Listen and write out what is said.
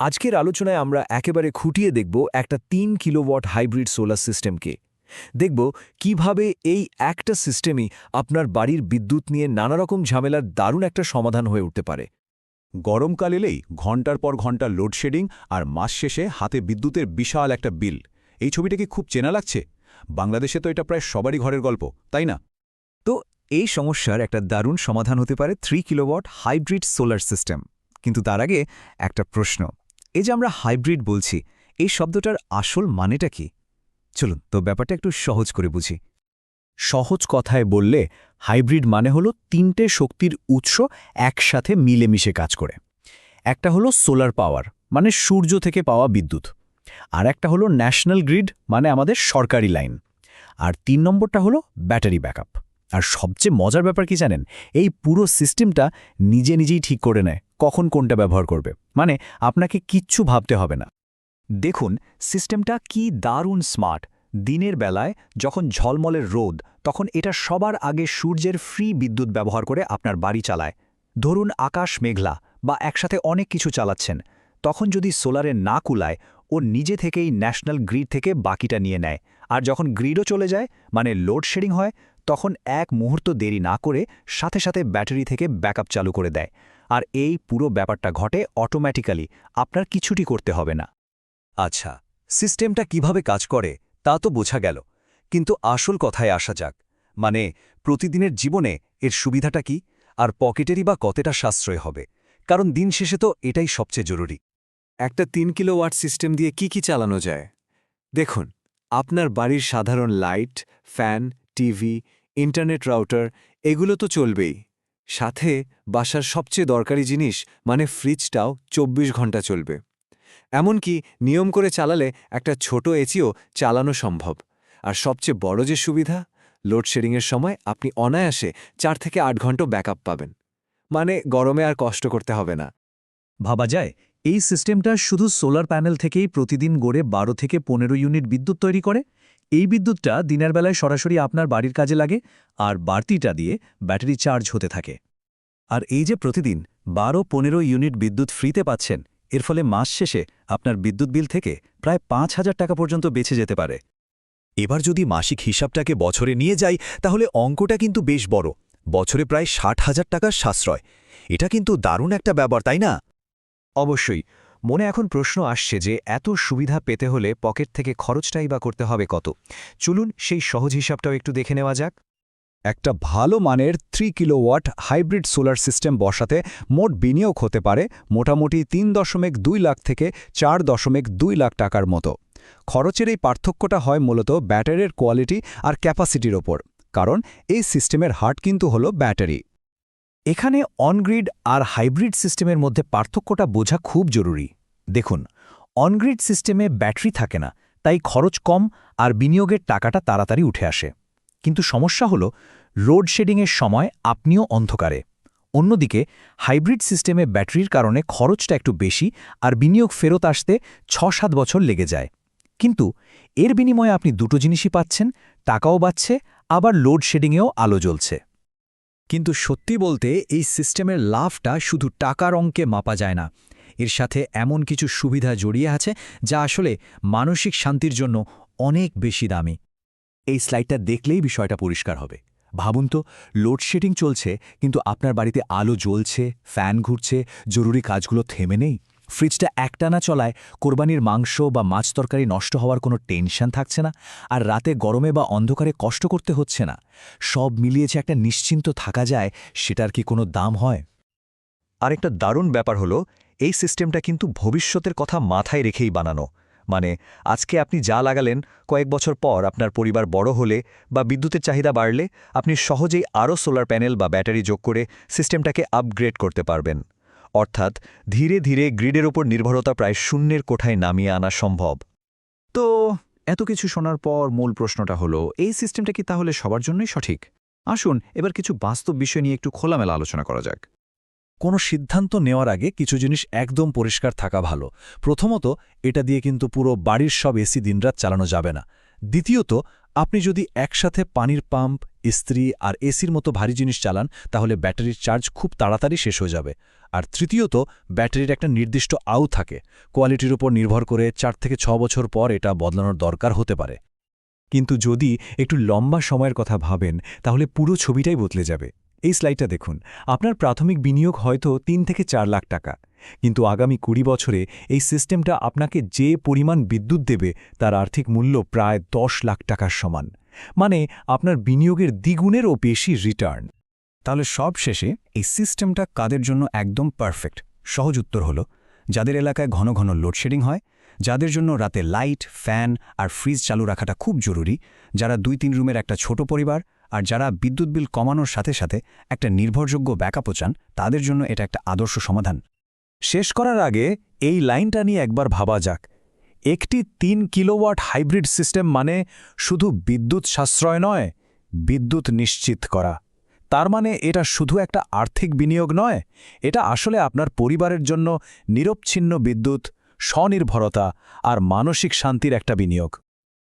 আজকের আলোচনায় আমরা একেবারে খুঁটিয়ে দেখব একটা তিন কিলোওয়াট হাইব্রিড সোলার সিস্টেমকে। দেখব কীভাবে এই একটা সিস্টেমই আপনার বাড়ির বিদ্যুৎ নিয়ে নানা রকম ঝামেলার দারুণ একটা সমাধান হয়ে উঠতে পারে। গরমকাল এলেই ঘণ্টার পর ঘণ্টা লোডশেডিং আর মাস শেষে হাতে বিদ্যুতের বিশাল একটা বিল। এই ছবিটা কি খুব চেনা লাগছে? বাংলাদেশে তো এটা প্রায় সবারই ঘরের গল্প, তাই না? তো এই সমস্যার একটা দারুণ সমাধান হতে পারে three kilowatt hybrid solar system কিন্তু তার আগে একটা প্রশ্ন। এই যে আমরা হাইব্রিড বলছি, এই শব্দটার আসল মানেটা কি? চলুন, তো ব্যাপারটা একটু সহজ করে বুঝি। সহজ কথায় বললে, হাইব্রিড মানে হলো তিনটে শক্তির উৎস একসাথে মিলেমিশে কাজ করে। একটা হলো সোলার পাওয়ার মানে সূর্য থেকে পাওয়া বিদ্যুৎ। আর একটা হলো ন্যাশনাল গ্রিড মানে আমাদের সরকারি লাইন। আর তিন নম্বরটা হলো ব্যাটারি ব্যাকআপ। আর সবচেয়ে মজার ব্যাপার কি জানেন? এই পুরো সিস্টেমটা নিজে নিজেই ঠিক করে নেয়, কখন কোনটা ব্যবহার করবে। মানে আপনাকে কিচ্ছু ভাবতে হবে না। দেখুন, সিস্টেমটা কি দারুণ স্মার্ট। দিনের বেলায় যখন ঝলমলের রোদ, তখন এটা সবার আগে সূর্যের ফ্রি বিদ্যুৎ ব্যবহার করে আপনার বাড়ি চালায়। ধরুন আকাশ মেঘলা বা একসাথে অনেক কিছু চালাচ্ছেন। তখন যদি সোলারে না কুলায়, ও নিজে থেকেই ন্যাশনাল গ্রিড থেকে বাকিটা নিয়ে নেয়। আর যখন গ্রিডও চলে যায় মানে লোডশেডিং হয় তখন এক মুহূর্ত দেরি না করে সাথে সাথে ব্যাটারি থেকে ব্যাকআপ চালু করে দেয়। আর এই পুরো ব্যাপারটা ঘটে অটোম্যাটিক্যালি আপনার কিছুটি করতে হবে না। আচ্ছা সিস্টেমটা কীভাবে কাজ করে, তা তো বোঝা গেল। কিন্তু আসল কথায় আসা যাক। মানে প্রতিদিনের জীবনে এর সুবিধাটা কি? আর পকেটেরই বা কতটা সাশ্রয় হবে? কারণ দিন শেষে তো এটাই সবচেয়ে জরুরি। একটা তিন কিলোওয়াট সিস্টেম দিয়ে কি কি চালানো যায়? দেখুন, আপনার বাড়ির সাধারণ light, fan TV, internet router, এগুলো তো চলবেই। সাথে বাসার সবচেয়ে দরকারি জিনিস মানে ফ্রিজটাও ২৪ ঘণ্টা চলবে। এমনকি নিয়ম করে চালালে একটা ছোট এচিও চালানো সম্ভব। আর সবচেয়ে বড় যে সুবিধা, লোডশেডিংয়ের সময় আপনি অনায়াসে চার থেকে আট ঘণ্টা ব্যাকআপ পাবেন। মানে গরমে আর কষ্ট করতে হবে না। ভাবা যায়, এই সিস্টেমটা শুধু সোলার প্যানেল থেকেই প্রতিদিন গড়ে বারো থেকে পনেরো ইউনিট বিদ্যুৎ তৈরি করে? এই বিদ্যুৎটা দিনের বেলায় সরাসরি আপনার বাড়ির কাজে লাগে আর বাড়তিটা দিয়ে ব্যাটারি চার্জ হতে থাকে। আর এই যে প্রতিদিন বারো পনেরো ইউনিট বিদ্যুৎ ফ্রিতে পাচ্ছেন, এর ফলে মাস শেষে আপনার বিদ্যুৎ বিল থেকে প্রায় পাঁচ হাজার টাকা পর্যন্ত বেঁচে যেতে পারে। এবার যদি মাসিক হিসাবটাকে বছরে নিয়ে যাই, তাহলে অঙ্কটা কিন্তু বেশ বড়। বছরে প্রায় ষাট হাজার টাকার সাশ্রয়। এটা কিন্তু দারুণ একটা ব্যাপার, তাই না? অবশ্যই। মনে এখন প্রশ্ন আসছে যে, এত সুবিধা পেতে হলে পকেট থেকে খরচটাই বা করতে হবে কত? চলুন সেই সহজ হিসাবটাও একটু দেখে নেওয়া যাক। একটা ভালো মানের three kilowatt hybrid solar system বসাতে মোট বিনিয়োগ হতে পারে মোটামুটি তিন দশমিক দুই লাখ থেকে চার দশমিক দুই লাখ টাকার মতো। খরচের এই পার্থক্যটা হয় মূলত ব্যাটারির কোয়ালিটি আর ক্যাপাসিটির ওপর। কারণ এই সিস্টেমের হার্ট কিন্তু হলো ব্যাটারি। এখানে অনগ্রিড আর হাইব্রিড সিস্টেমের মধ্যে পার্থক্যটা বোঝা খুব জরুরি। দেখুন অনগ্রিড সিস্টেমে ব্যাটারি থাকে না, তাই খরচ কম আর বিনিয়োগের টাকাটা তাড়াতাড়ি উঠে আসে। কিন্তু সমস্যা হল লোডশেডিংয়ের সময় আপনিও অন্ধকারে। অন্যদিকে হাইব্রিড সিস্টেমে ব্যাটারির কারণে খরচটা একটু বেশি আর বিনিয়োগ ফেরত আসতে ছ সাত বছর লেগে যায়। কিন্তু এর বিনিময়ে আপনি দুটো জিনিসই পাচ্ছেন, টাকাও বাচ্ছে আবার লোডশেডিংয়েও আলো জ্বলছে। কিন্তু সত্যি বলতে এই সিস্টেমের লাভটা শুধু টাকার অঙ্কে মাপা যায় না। এর সাথে এমন কিছু সুবিধা জড়িয়ে আছে যা আসলে মানসিক শান্তির জন্য অনেক বেশি দামি। এই স্লাইডটা দেখলেই বিষয়টা পরিষ্কার হবে। ভাবুন তো, লোডশেডিং চলছে, কিন্তু আপনার বাড়িতে আলো জ্বলছে, ফ্যান ঘুরছে, জরুরি কাজগুলো থেমে নেই। ফ্রিজটা একটানা চলায় কোরবানির মাংস বা মাছ তরকারি নষ্ট হওয়ার কোনো টেনশন থাকছে না আর রাতে গরমে বা অন্ধকারে কষ্ট করতে হচ্ছে না। সব মিলিয়েছে একটা নিশ্চিন্ত থাকা যায়, সেটার কি কোনো দাম হয়? আরেকটা দারুণ ব্যাপার হলো, এই সিস্টেমটা কিন্তু ভবিষ্যতের কথা মাথায় রেখেই বানানো। মানে আজকে আপনি যা লাগালেন, কয়েক বছর পর আপনার পরিবার বড় হলে বা বিদ্যুতের চাহিদা বাড়লে, আপনি সহজেই আরও সোলার প্যানেল বা ব্যাটারি যোগ করে সিস্টেমটাকে আপগ্রেড করতে পারবেন। অর্থাৎ ধীরে ধীরে গ্রিডের ওপর নির্ভরতা প্রায় শূন্যের কোঠায় নামিয়ে আনা সম্ভব। তো, এত কিছু শোনার পর মূল প্রশ্নটা হলো, এই সিস্টেমটা কি তাহলে সবার জন্যই সঠিক? আসুন এবার কিছু বাস্তব বিষয় নিয়ে একটু খোলামেলা আলোচনা করা যাক। কোনো সিদ্ধান্ত নেওয়ার আগে কিছু জিনিস একদম পরিষ্কার থাকা ভালো। প্রথমত, এটা দিয়ে কিন্তু পুরো বাড়ির সব এসি দিনরাত চালানো যাবে না। দ্বিতীয়ত, আপনি যদি একসাথে পানির পাম্প ইস্ত্রি আর এসির মতো ভারী জিনিস চালান, তাহলে ব্যাটারির চার্জ খুব তাড়াতাড়ি শেষ হয়ে যাবে। আর তৃতীয়ত, ব্যাটারির একটা নির্দিষ্ট আউ থাকে। কোয়ালিটির উপর নির্ভর করে চার থেকে ছ বছর পর এটা বদলানোর দরকার হতে পারে। কিন্তু যদি একটু লম্বা সময়ের কথা ভাবেন, তাহলে পুরো ছবিটাই বদলে যাবে। এই স্লাইডটা দেখুন। আপনার প্রাথমিক বিনিয়োগ হয়তো তিন থেকে চার লাখ টাকা। কিন্তু আগামী কুড়ি বছরে এই সিস্টেমটা আপনাকে যে পরিমাণ বিদ্যুৎ দেবে, তার আর্থিক মূল্য প্রায় দশ লাখ টাকার সমান। মানে আপনার বিনিয়োগের দ্বিগুণেরও বেশি রিটার্ন তাহলে সব শেষে এই সিস্টেমটা কাদের জন্য একদম পারফেক্ট সহজ উত্তর হল, যাদের এলাকায় ঘন ঘন লোডশেডিং হয়, যাদের জন্য রাতে লাইট ফ্যান আর ফ্রিজ চালু রাখাটা খুব জরুরি, যারা দুই তিন রুমের একটা ছোট পরিবার আর যারা বিদ্যুৎ বিল কমানোর সাথে সাথে একটা নির্ভরযোগ্য ব্যাকআপও চান, তাদের জন্য এটা একটা আদর্শ সমাধান। শেষ করার আগে এই লাইনটা নিয়ে একবার ভাবা যাক একটি তিন কিলোওয়াট হাইব্রিড সিস্টেম মানে শুধু বিদ্যুৎ সাশ্রয় নয়, বিদ্যুৎ নিশ্চিত করা। তার মানে এটা শুধু একটা আর্থিক বিনিয়োগ নয়, এটা আসলে আপনার পরিবারের জন্য নিরবচ্ছিন্ন বিদ্যুৎ, স্বনির্ভরতা আর মানসিক শান্তির একটা বিনিয়োগ।